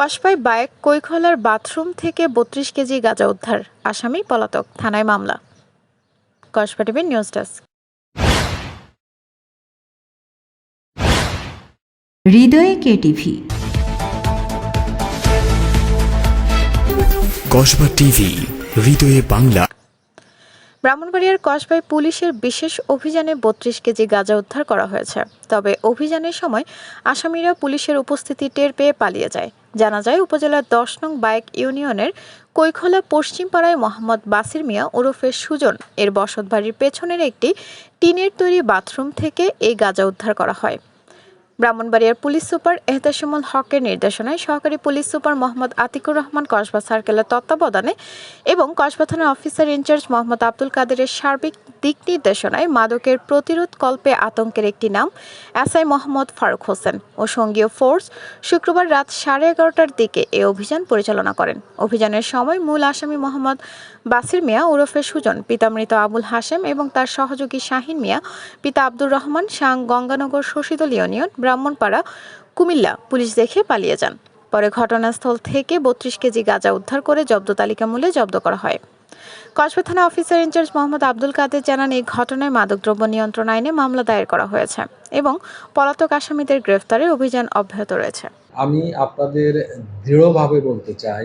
কসবাই bike কৈখলার bathroom থেকে বত্রিশ KG গাঁজা উদ্ধার আসামি পলাতক থানায় মামলা। কসবা টিভির নিউজ ডেস্ক। হৃদয়ে কেটিভি কসবা টিভি হৃদয়ে বাংলা। ব্রাহ্মণবাড়িয়ার কসবাই পুলিশের বিশেষ অভিযানে বত্রিশ কেজি গাঁজা উদ্ধার করা হয়েছে। তবে অভিযানের সময় আসামিরা পুলিশের উপস্থিতি টের পেয়ে পালিয়ে যায়। জানা যায়, উপজেলার দশ নং বাইক ইউনিয়নের কৈখলা পশ্চিম পাড়ায় মোহাম্মদ বাসির মিয়া ওরফে সুজন এর বসতবাড়ির পেছনের একটি টিনের তৈরি বাথরুম থেকে এই গাঁজা উদ্ধার করা হয়। ব্রাহ্মণবাড়িয়ার পুলিশ সুপার এহতেশামুল হকের নির্দেশনায় সহকারী পুলিশ সুপার মোহাম্মদ আতিকুর রহমান কসবা সার্কেলের তত্ত্বাবধানে এবং কসবা থানার অফিসার ইনচার্জ মোহাম্মদ আব্দুল কাদেরের সার্বিক দিক নির্দেশনায় মাদকের প্রতিরোধ কল্পে আতঙ্কের একটি নাম এসআই মোহাম্মদ ফারুক হোসেন ও সঙ্গীয় ফোর্স শুক্রবার রাত সাড়ে এগারোটার দিকে এ অভিযান পরিচালনা করেন। অভিযানের সময় মূল আসামি মোহাম্মদ বাসির মিয়া, ওরফে সুজন পিতা মৃত আবুল হাশেম এবং তার সহযোগী শাহিন মিয়া, পিতা আব্দুর রহমান সাং গঙ্গানগর শশীদল ইউনিয়ন ব্রাহ্মণপাড়া, কুমিল্লা পুলিশ দেখে পালিয়ে যান। পরে ঘটনাস্থল থেকে বত্রিশ কেজি গাঁজা উদ্ধার করে জব্দ তালিকা মূল্যে জব্দ করা হয়। কসবা থানা অফিসার ইনচার্জ মোহাম্মদ আব্দুল কাদের জানান, এই ঘটনায় মাদকদ্রব্য নিয়ন্ত্রণ আইনে মামলা দায়ের করা হয়েছে এবং পলাতক আসামিদের গ্রেফতারে অভিযান অব্যাহত রয়েছে। আমি আপনাদের দৃঢ়ভাবে বলতে চাই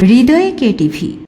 হৃদয়ে কেটিভি